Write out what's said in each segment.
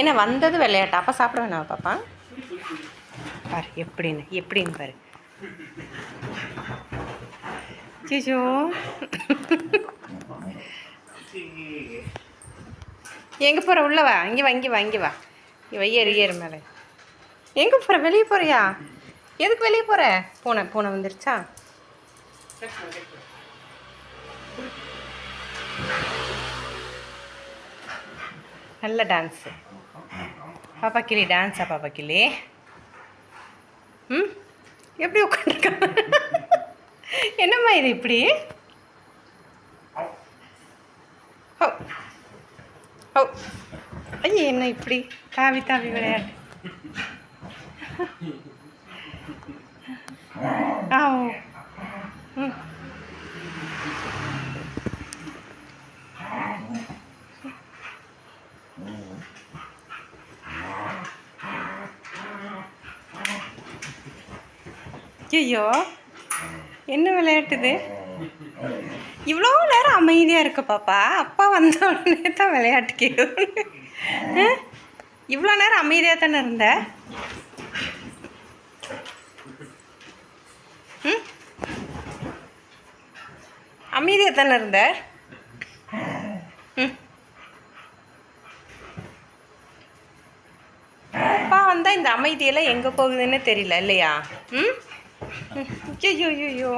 என்ன வந்தது விளையாட்டா அப்போ சாப்பிட வேணாம் பாப்பா. பாரு எப்படின்னு எப்படின்னு பாரு. சிச்சோ எங்கே போகிற உள்ள வா. இங்கே வா இங்கே வா இங்கே வா. இங்கே ஏறு ஏறு மேலே. எங்கே போகிற வெளியே போகிறியா எதுக்கு வெளியே போகிற பூனை பூனை வந்துருச்சா? நல்ல டான்ஸு பாப்பா கிளி டான்ஸா பாப்பா கிளி ம் எப்படி உட்காந்துருக்க என்னம்மா இது இப்படி ஹோ ஓ ஐயே என்ன இப்படி தாவி தாவி விளையாட்டு ஆ ஓ ம் ஐயோ என்ன விளையாட்டுது? இவ்வளோ நேரம் அமைதியாக இருக்க பாப்பா. அப்பா வந்த உடனே தான் விளையாட்டு கேட்கும் இவ்வளோ நேரம் அமைதியாக தானே இருந்த? ம்? அமைதியாக தானே இருந்த? ம். அப்பா வந்தால் இந்த அமைதியெல்லாம் எங்கே போகுதுன்னு தெரியல இல்லையா? ம்? ஐயோ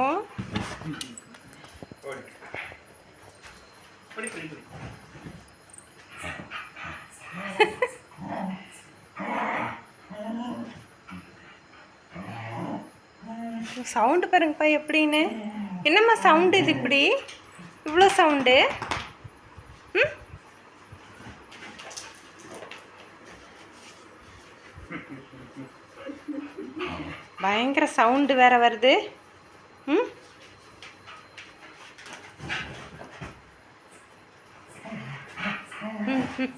சவுண்டு பாருங்கப்பா எப்படின்னு. என்னம்மா சவுண்டு இது இப்படி? இவ்வளோ சவுண்டு? ம்? பயங்கர சவுண்டு வேற வருது. ம்? ம்.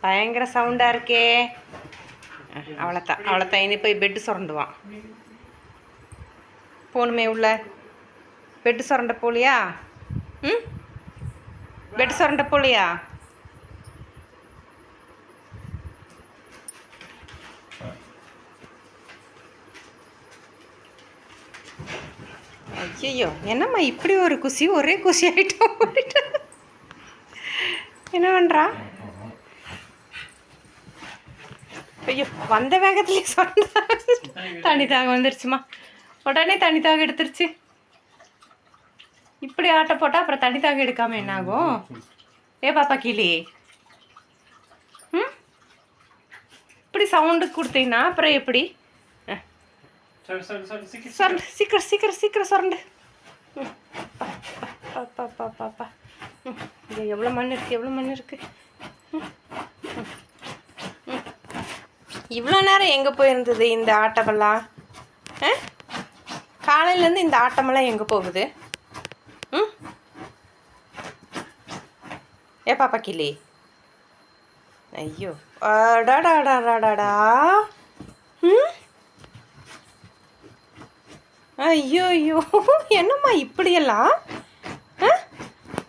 பயங்கர சவுண்டாக இருக்கே. அவ்வளோத்தான் அவ்வளோத்தான் இனி போய் பெட்டு சுரண்டுவான் போகணுமே உள்ள. பெட்டு சுரண்ட போலியா? ம்? பெட் சுரண்ட போலியா ஐயோ என்னம்மா இப்படி ஒரு குசி ஒரே குசி ஆகிட்டோம் என்ன பண்ணுறா ஐயோ வந்த வேகத்துலேயே சொன்னா தண்ணி தாக வந்துருச்சுமா உடனே தண்ணி தாக எடுத்துருச்சு இப்படி ஆட்ட போட்டால் அப்புறம் தண்ணி தாக எடுக்காம என்ன ஆகும் ஏ பாப்பா கிளி. ம்? இப்படி சவுண்டு கொடுத்தீங்கன்னா அப்புறம் எப்படி? சொரண்டு சீக்கிரம் சீக்கிரம் சீக்கிரம் சொரண்டு. ம், பா, பா, பா, பா, பா. ம், இங்க எவ்வளோ மண் இருக்குது எவ்வளோ மண் இருக்குது இவ்வளோ நேரம் எங்கே போயிருந்தது இந்த ஆட்டமெல்லாம்? காலையிலேருந்து இந்த ஆட்டமெல்லாம் எங்கே போகுது? ஏ பாப்பா கிளி. ஐயோ. அடாடாடாடாடா ம்? ஐயோ ஐயோ. என்னம்மா இப்படியெல்லாம்?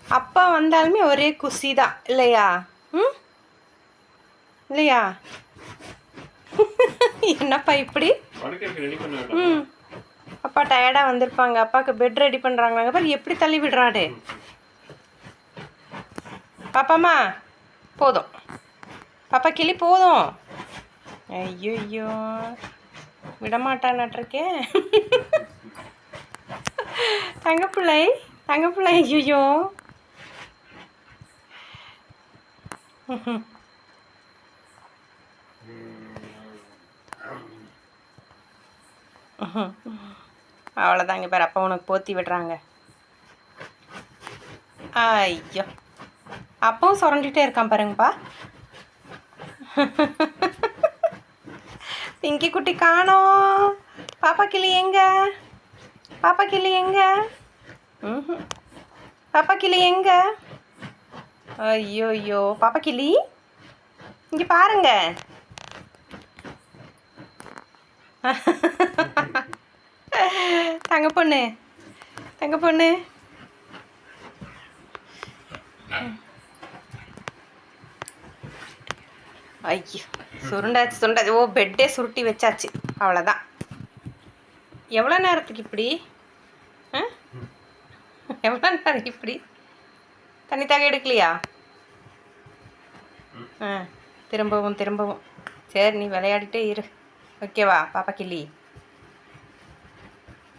அப்பா வந்தாலுமே ஒரே குசி தான். இல்லையா? ம்? இல்லையா? என்னப்பா இப்படி? ம். அப்பா டயர்டாக வந்திருப்பாங்க. அப்பாவுக்கு பெட் ரெடி பண்ணுறாங்க பாரு எப்படி தள்ளி விடுறாடு பாப்பாம்மா போதும். பாப்பா கிளி போதும். ஐயோ விடமாட்டான்ட்ருக்கே தங்கப்பிள்ளை தங்கப்பிள்ளை ஐயோ அவ்வளோதாங்க பேர். அப்பா உனக்கு போத்தி விடுறாங்க. ஐயோ. அப்பவும் சுரண்டிகிட்டே இருக்கான் பாருங்கப்பா. பிங்கி குட்டி காணோம். பாப்பா கிளி எங்க? பாப்பா கிளி எங்க? ம்ஹும். பாப்பா கிளி எங்க? ஐயோ ஐயோ பாப்பா கிளி இங்கே பாருங்க. தங்க பொண்ணு. தங்க பொண்ணு. ஐயோ சுருண்டாச்சு சுருண்டாச்சு. ஓ பெட்டே சுருட்டி வச்சாச்சு. அவ்வளோதான் எவ்வளோ நேரத்துக்கு இப்படி? ஆ? எவ்வளோ நேரம் இப்படி? தண்ணி தாக எடுக்கலையா? ஆ திரும்பவும் திரும்பவும். சரி நீ விளையாடிட்டே இரு. ஓகேவா பாப்பா கிள்ளி?